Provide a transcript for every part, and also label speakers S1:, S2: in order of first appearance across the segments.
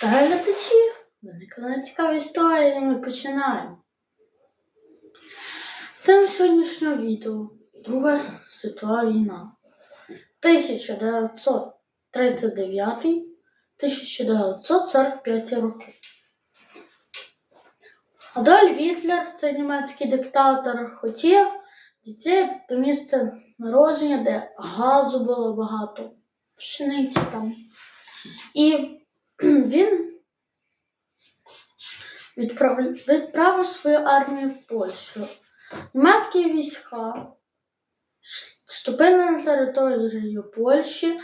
S1: Та глядачі, виникла цікава історія, і ми починаємо. Тема сьогоднішнього відео Друга світова війна. 1939-1945 роки. Адольф Гітлер, це німецький диктатор, хотів дітей до місця народження, де газу було багато, пшениці там. І відправив свою армію в Польщу. Німецькі війська вступили на територію Польщі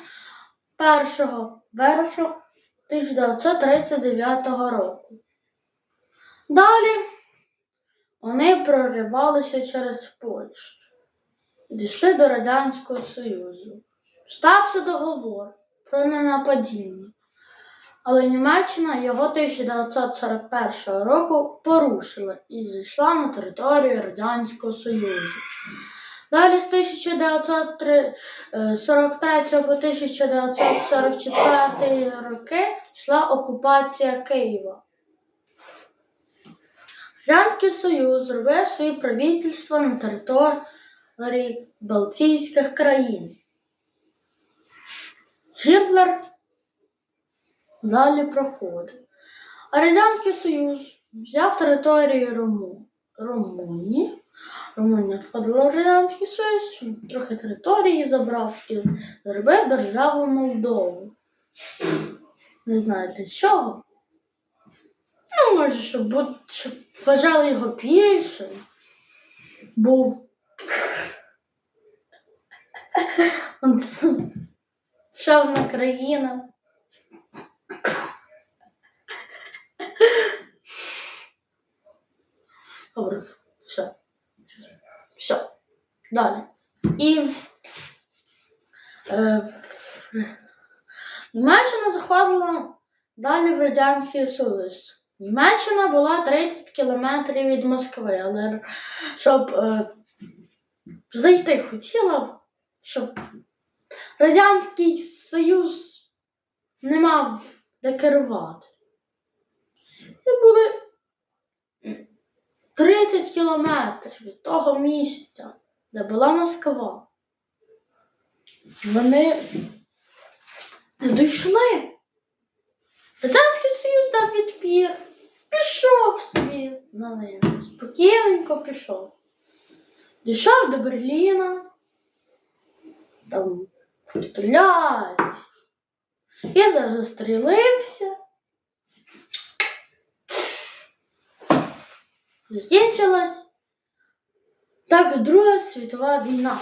S1: 1 вересня 1939 року. Далі вони проривалися через Польщу і дійшли до Радянського Союзу. Стався договор про ненападіння, але Німеччина його 1941 року порушила і зайшла на територію Радянського Союзу. Далі з 1943 по 1944 роки йшла окупація Києва. Радянський Союз зробив своє правительство на території Балтійських країн. Гітлер далі проходив. А Радянський Союз взяв територію Руму... Румунії. Румунія входила в Радянський Союз, трохи території забрав і зробив державу Молдову. Не знаю для чого. Ну, може, щоб, щоб вважали його більшим. Був. Шавна країна. Добре, все. Все. Далі. І е, Німеччина заходила далі в Радянський Союз. Німеччина була 30 кілометрів від Москви, але щоб е, зайти хотіла, щоб Радянський Союз не мав де керувати. І були 30 кілометрів від того місця, де була Москва. Вони не дійшли. Радянський Союз дав відпір. Пішов собі на ним. Спокійненько пішов. Дійшов до Берліна. Там стрілять. Гітлер застрілився. Закінчилась так Друга світова війна.